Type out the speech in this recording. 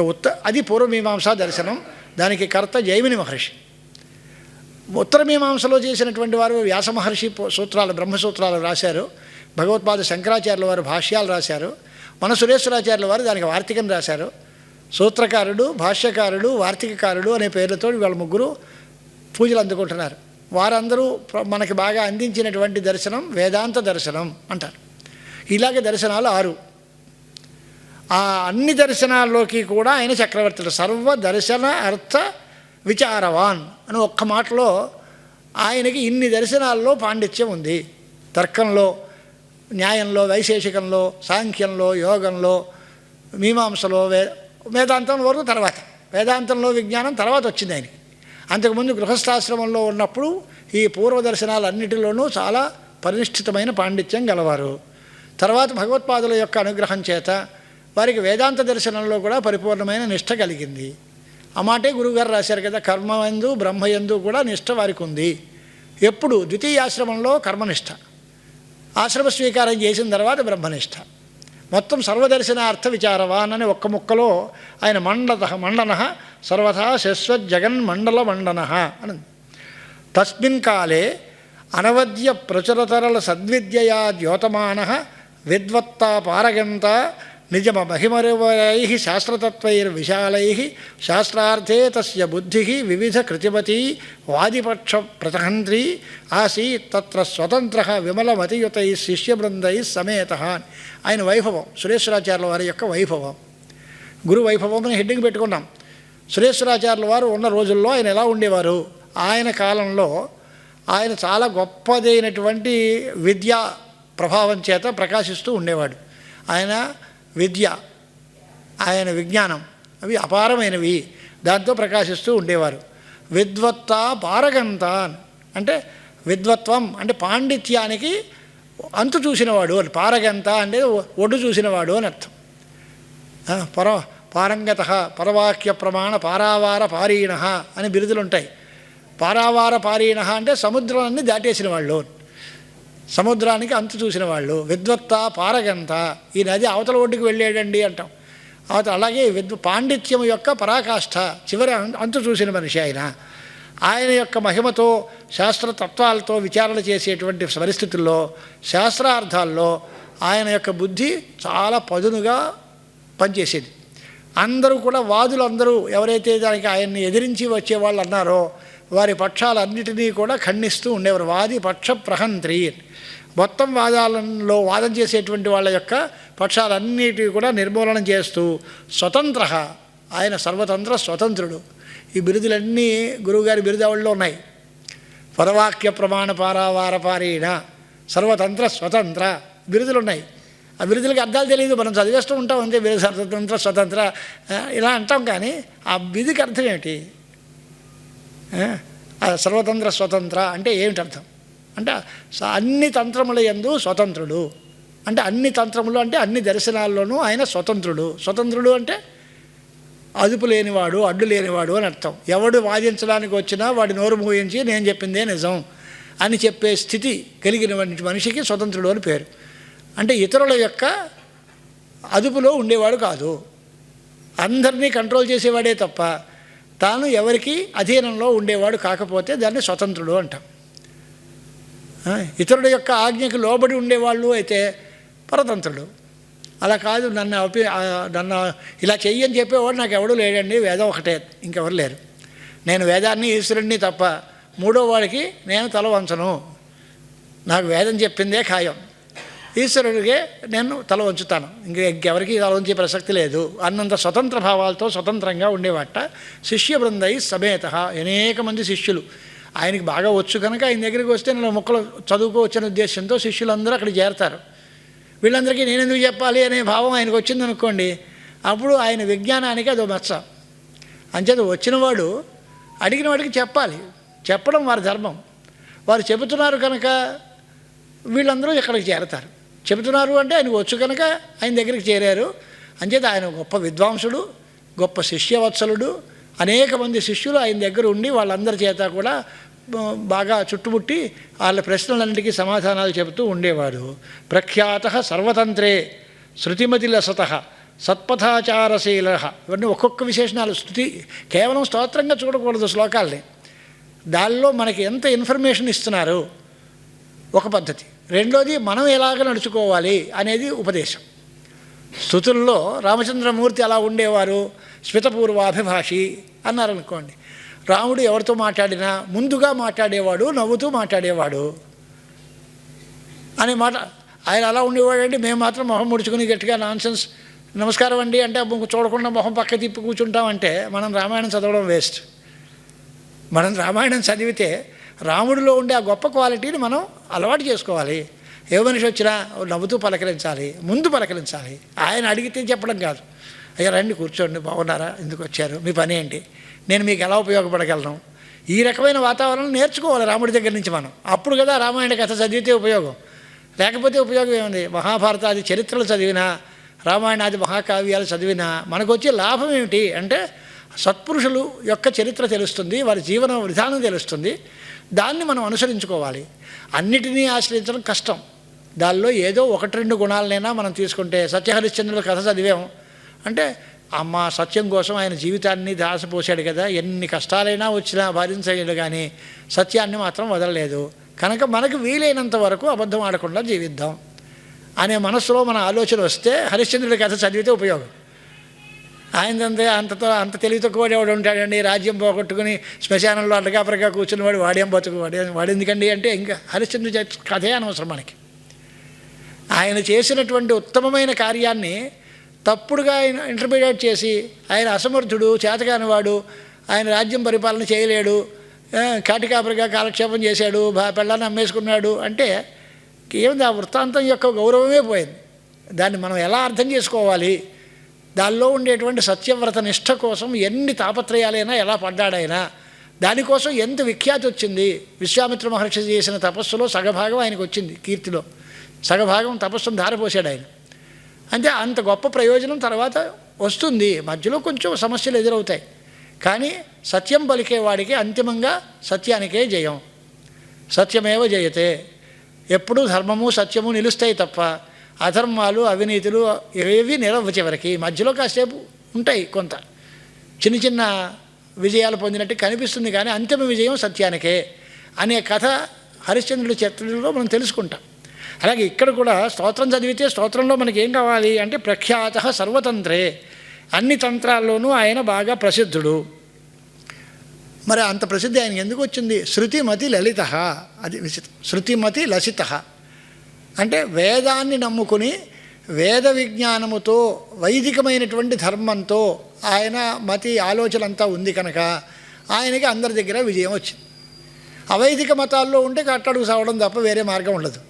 ఇక ఉత్త అది పూర్వమీమాంసా దర్శనం దానికి కర్త జైమిని మహర్షి. ఉత్తర మీమాంసలో చేసినటువంటి వారు వ్యాస మహర్షి సూత్రాలు బ్రహ్మసూత్రాలు రాశారు. భగవత్పాద శంకరాచార్యుల వారు భాష్యాలు రాశారు. మన సురేశ్వరాచార్యుల వారు దానికి వార్తికం రాశారు. సూత్రకారుడు భాష్యకారుడు వార్తికకారుడు అనే పేర్లతో వాళ్ళ ముగ్గురు పూజలు అందుకుంటున్నారు. వారందరూ మనకి బాగా అందించినటువంటి దర్శనం వేదాంత దర్శనం అంటారు. ఇలాగే దర్శనాలు ఆరు. ఆ అన్ని దర్శనాల్లోకి కూడా ఆయన చక్రవర్తులు. సర్వ దర్శన అర్థ విచారవాన్ అని ఒక్క మాటలో ఆయనకి ఇన్ని దర్శనాల్లో పాండిత్యం ఉంది. తర్కంలో న్యాయంలో వైశేషికంలో సాంఖ్యంలో యోగంలో మీమాంసలో వే వేదాంతం వరకు తర్వాత. వేదాంతంలో విజ్ఞానం తర్వాత వచ్చింది ఆయనకి. అంతకుముందు గృహస్థాశ్రమంలో ఉన్నప్పుడు ఈ పూర్వ దర్శనాలన్నిటిలోనూ చాలా పరినిష్ఠితమైన పాండిత్యం గలవారు. తర్వాత భగవత్పాదుల యొక్క అనుగ్రహం చేత వారికి వేదాంత దర్శనంలో కూడా పరిపూర్ణమైన నిష్ట కలిగింది. ఆ మాటే గురువుగారు రాశారు కదా కర్మయందు బ్రహ్మయందు కూడా నిష్ట వారికి ఉంది. ఎప్పుడు? ద్వితీయాశ్రమంలో కర్మనిష్ట. ఆశ్రమ స్వీకారం చేసిన తర్వాత బ్రహ్మనిష్ట. మొత్తం సర్వదర్శనార్థ విచారవాన్ అని ఒక్క ముక్కలో ఆయన మండత మండన సర్వథా శశ్వత్ జగన్ మండల మండన అని. తస్మిన్ కాలే అనవద్య ప్రచురతరల సద్విద్యయా ద్యోతమాన విద్వత్తా పారగంత నిజమ మహిమరువై శాస్త్రతత్వైర్విశాలై శాస్త్రార్థే తస్య బుద్ధి వివిధ కృతిమతి వాదిపక్ష ప్రతహంత్రీ ఆసీత్ తత్ర స్వతంత్ర విమలమతియుతై శిష్యబృందై సమేత ఆయన వైభవం సురేశ్వరాచార్యుల వారి యొక్క వైభవం. గురు వైభవం అని హెడ్డింగ్ పెట్టుకున్నాం. సురేశ్వరాచార్యుల వారు ఉన్న రోజుల్లో ఆయన ఎలా ఉండేవారు? ఆయన కాలంలో ఆయన చాలా గొప్పదైనటువంటి విద్యా ప్రభావం చేత ప్రకాశిస్తూ ఉండేవాడు. ఆయన విద్య ఆయన విజ్ఞానం అవి అపారమైనవి. దాంతో ప్రకాశిస్తూ ఉండేవారు. విద్వత్త పారగంత అంటే విద్వత్వం అంటే పాండిత్యానికి అంతు చూసినవాడు అని పారగంత అంటే ఒడ్డు చూసినవాడు అని అర్థం. పర పారంగత పరవాక్య ప్రమాణ పారావార పారీణ అని బిరుదులుంటాయి. పారావార పారీణ అంటే సముద్రాన్ని దాటేసిన వాళ్ళు సముద్రానికి అంతు చూసిన వాళ్ళు విద్వత్త పారగంత ఈ నది అవతల ఒడ్డుకు వెళ్ళాడండి అంటాం. అవతల అలాగే విద్వ పాండిత్యం యొక్క పరాకాష్ఠ చివరి అం- అంతు చూసిన మనిషి ఆయన. ఆయన యొక్క మహిమతో శాస్త్రతత్వాలతో విచారణ చేసేటువంటి పరిస్థితుల్లో శాస్త్రార్థాల్లో ఆయన యొక్క బుద్ధి చాలా పదునుగా పనిచేసేది. అందరూ కూడా వాదులందరూ ఎవరైతే దానికి ఆయన్ని ఎదిరించి వచ్చే వాళ్ళు అన్నారో వారి పక్షాలన్నిటినీ కూడా ఖండిస్తూ ఉండేవారు. వాది పక్ష ప్రహంత్రి మొత్తం వాదాలలో వాదం చేసేటువంటి వాళ్ళ యొక్క పక్షాలన్నిటి కూడా నిర్మూలన చేస్తూ స్వతంత్ర ఆయన సర్వతంత్ర స్వతంత్రుడు. ఈ బిరుదులన్నీ గురువుగారి బిరుదావుల్లో ఉన్నాయి. పరవాక్య ప్రమాణ పారావార సర్వతంత్ర స్వతంత్ర బిరుదులు ఉన్నాయి ఆ బిరుదులకి అర్థాలు తెలియదు. మనం చదివేస్తూ ఉంటాం అంతే బిరుదు స్వతంత్ర. స్వతంత్ర ఇలా అంటాం కానీ ఆ బిరుదుకి అర్థం ఏమిటి? సర్వతంత్ర స్వతంత్ర అంటే ఏమిటి అర్థం? అంటే అన్ని తంత్రముల యందు స్వతంత్రుడు. అంటే అన్ని తంత్రములు అంటే అన్ని దర్శనాల్లోనూ ఆయన స్వతంత్రుడు. స్వతంత్రుడు అంటే అదుపు లేనివాడు అడ్డు లేనివాడు అని అర్థం. ఎవడు వాదించడానికి వచ్చినా వాడి నోరు మూయించి నేను చెప్పిందే నిజం అని చెప్పే స్థితి కలిగిన మనిషికి స్వతంత్రుడు అని పేరు. అంటే ఇతరుల యొక్క అదుపులో ఉండేవాడు కాదు. అందరినీ కంట్రోల్ చేసేవాడే తప్ప తాను ఎవరికి అధీనంలో ఉండేవాడు కాకపోతే దాన్ని స్వతంత్రుడు అంటాం. ఇతరుడు ఇతరుల యొక్క ఆజ్ఞకు లోబడి ఉండేవాళ్ళు అయితే పరతంత్రుడు. అలా కాదు నన్ను అపి నన్ను ఇలా చెయ్యని చెప్పేవాడు నాకు ఎవడూ లేడండి వేదం ఒకటే ఇంకెవరు లేరు. నేను వేదాన్ని ఈశ్వరుణ్ణి తప్ప మూడో వాడికి నేను తల వంచను. నాకు వేదం చెప్పిందే ఖాయం. ఈశ్వరుడికే నేను తల వంచుతాను. ఇంక ఇంకెవరికి తల వంచే ప్రసక్తి లేదు. అన్నంత స్వతంత్ర భావాలతో స్వతంత్రంగా ఉండేవాట. శిష్య బృందై సమేత అనేక మంది శిష్యులు. ఆయనకి బాగా వచ్చు కనుక ఆయన దగ్గరికి వస్తే నేను మొక్కలు చదువుకోవచ్చనే ఉద్దేశంతో శిష్యులందరూ అక్కడ చేరతారు. వీళ్ళందరికీ నేను ఎందుకు చెప్పాలి అనే భావం ఆయనకు వచ్చిందనుకోండి అప్పుడు ఆయన విజ్ఞానానికి అదో మచ్చ. అంచేత వచ్చినవాడు అడిగిన వాడికి చెప్పాలి. చెప్పడం వారి ధర్మం. వారు చెబుతున్నారు కనుక వీళ్ళందరూ ఇక్కడికి చేరతారు. చెబుతున్నారు అంటే ఆయనకు వచ్చు కనుక ఆయన దగ్గరికి చేరారు. అంచేత ఆయన గొప్ప విద్వాంసుడు గొప్ప శిష్యవత్సలుడు అనేక మంది శిష్యులు ఆయన దగ్గర ఉండి వాళ్ళందరి చేత కూడా బాగా చుట్టుముట్టి వాళ్ళ ప్రశ్నలన్నిటికీ సమాధానాలు చెబుతూ ఉండేవారు. ప్రఖ్యాత సర్వతంత్రే శృతిమతి లసత సత్పథాచారశీల. ఇవన్నీ ఒక్కొక్క విశేషణాలు. స్థుతి కేవలం స్తోత్రంగా చూడకూడదు శ్లోకాల్ని. దానిలో మనకి ఎంత ఇన్ఫర్మేషన్ ఇస్తున్నారు? ఒక పద్ధతి. రెండోది మనం ఎలాగ నడుచుకోవాలి అనేది ఉపదేశం. స్థుతుల్లో రామచంద్రమూర్తి అలా ఉండేవారు స్మితపూర్వాభిభాషి అన్నారనుకోండి. రాముడు ఎవరితో మాట్లాడినా ముందుగా మాట్లాడేవాడు నవ్వుతూ మాట్లాడేవాడు అనే మాట. ఆయన అలా ఉండేవాడండి మేము మాత్రం మొహం ముడుచుకుని గట్టిగా నాన్సెన్స్ నమస్కారం అండి అంటే చూడకుండా మొహం పక్క తిప్పి కూర్చుంటామంటే మనం రామాయణం చదవడం వేస్ట్. మనం రామాయణం చదివితే రాముడిలో ఉండే ఆ గొప్ప క్వాలిటీని మనం అలవాటు చేసుకోవాలి. ఏ మనిషి వచ్చినా నవ్వుతూ పలకరించాలి ముందు పలకరించాలి. ఆయన అడిగితే చెప్పడం కాదు. అయ్యా రండి కూర్చోండి బాగున్నారా? ఎందుకు వచ్చారు? మీ పని ఏంటి? నేను మీకు ఎలా ఉపయోగపడగలను? ఈ రకమైన వాతావరణం నేర్చుకోవాలి రాముడి దగ్గర నుంచి మనం. అప్పుడు కదా రామాయణ కథ చదివితే ఉపయోగం. లేకపోతే ఉపయోగం ఏముంది? మహాభారతాది చరిత్రలు చదివినా రామాయణాది మహాకావ్యాలు చదివినా మనకు వచ్చే లాభం ఏమిటి అంటే సత్పురుషులు యొక్క చరిత్ర తెలుస్తుంది వారి జీవన విధానం తెలుస్తుంది. దాన్ని మనం అనుసరించుకోవాలి. అన్నిటినీ ఆశ్రయించడం కష్టం. దానిలో ఏదో ఒకటి రెండు గుణాలనైనా మనం తీసుకుంటే సత్యహరిశ్చంద్రుల కథ చదివాం. అంటే అమ్మ సత్యం కోసం ఆయన జీవితాన్ని దాసపోసాడు కదా ఎన్ని కష్టాలైనా వచ్చినా భరించగలడు కానీ సత్యాన్ని మాత్రం వదలలేదు. కనుక మనకు వీలైనంత వరకు అబద్ధం ఆడకుండా జీవిద్దాం. అనే మనసులో మన ఆలోచన వస్తే హరిశ్చంద్రుడి కథ చదివితే ఉపయోగం. ఆయనంతే అంతతో అంత తెలివి తక్కువ ఎవడు ఉంటాడండి? రాజ్యం పోగొట్టుకుని శ్మశానంలో అడ్డగాపరగా కూర్చుని వాడు వాడేం బతుకు వాడే వాడు ఎందుకండి అంటే ఇంకా హరిశ్చంద్ర కథే అనవసరం మనకి. ఆయన చేసినటువంటి ఉత్తమమైన కార్యాన్ని తప్పుడుగా ఆయన ఇంటర్మీడియట్ చేసి ఆయన అసమర్థుడు చేతకానివాడు ఆయన రాజ్యం పరిపాలన చేయలేడు కాటికాపరిగా కాలక్షేపం చేశాడు బా పెళ్ళాన్ని అమ్మేసుకున్నాడు అంటే ఏమిది ఆ వృత్తాంతం యొక్క గౌరవమే పోయింది. దాన్ని మనం ఎలా అర్థం చేసుకోవాలి? దానిలో ఉండేటువంటి సత్యవ్రత నిష్ఠ కోసం ఎన్ని తాపత్రయాలైనా ఎలా పడ్డాడైనా దానికోసం ఎంత విఖ్యాతి వచ్చింది? విశ్వామిత్ర మహర్షి చేసిన తపస్సులో సగభాగం ఆయనకు వచ్చింది కీర్తిలో. సగభాగం తపస్సును ధారపోసాడు ఆయన అంటే అంత గొప్ప ప్రయోజనం తర్వాత వస్తుంది. మధ్యలో కొంచెం సమస్యలు ఎదురవుతాయి. కానీ సత్యం పలికేవాడికి అంతిమంగా సత్యానికే జయం. సత్యమేవ జయతే. ఎప్పుడూ ధర్మము సత్యము నిలుస్తాయి తప్ప అధర్మాలు అవినీతులు ఏవి నిలవు చివరికి. మధ్యలో కాసేపు ఉంటాయి కొంత. చిన్న చిన్న విజయాలు పొందినట్టు కనిపిస్తుంది కానీ అంతిమ విజయం సత్యానికే అనే కథ హరిశ్చంద్రుడి చరిత్రలో మనం తెలుసుకుంటాం. అలాగే ఇక్కడ కూడా స్తోత్రం చదివితే స్తోత్రంలో మనకి ఏం కావాలి అంటే ప్రఖ్యాత సర్వతంత్రే. అన్ని తంత్రాల్లోనూ ఆయన బాగా ప్రసిద్ధుడు. మరి అంత ప్రసిద్ధి ఆయనకి ఎందుకు వచ్చింది? శృతిమతి లలిత. అది విచిత్రం. శృతిమతి లసిత. అంటే వేదాన్ని నమ్ముకుని వేద విజ్ఞానముతో వైదికమైనటువంటి ధర్మంతో ఆయన మతి ఆలోచన అంతా ఉంది కనుక ఆయనకి అందరి దగ్గర విజయం వచ్చింది. అవైదిక మతాల్లో ఉంటే కట్టడుగు సావడం తప్ప వేరే మార్గం ఉండదు.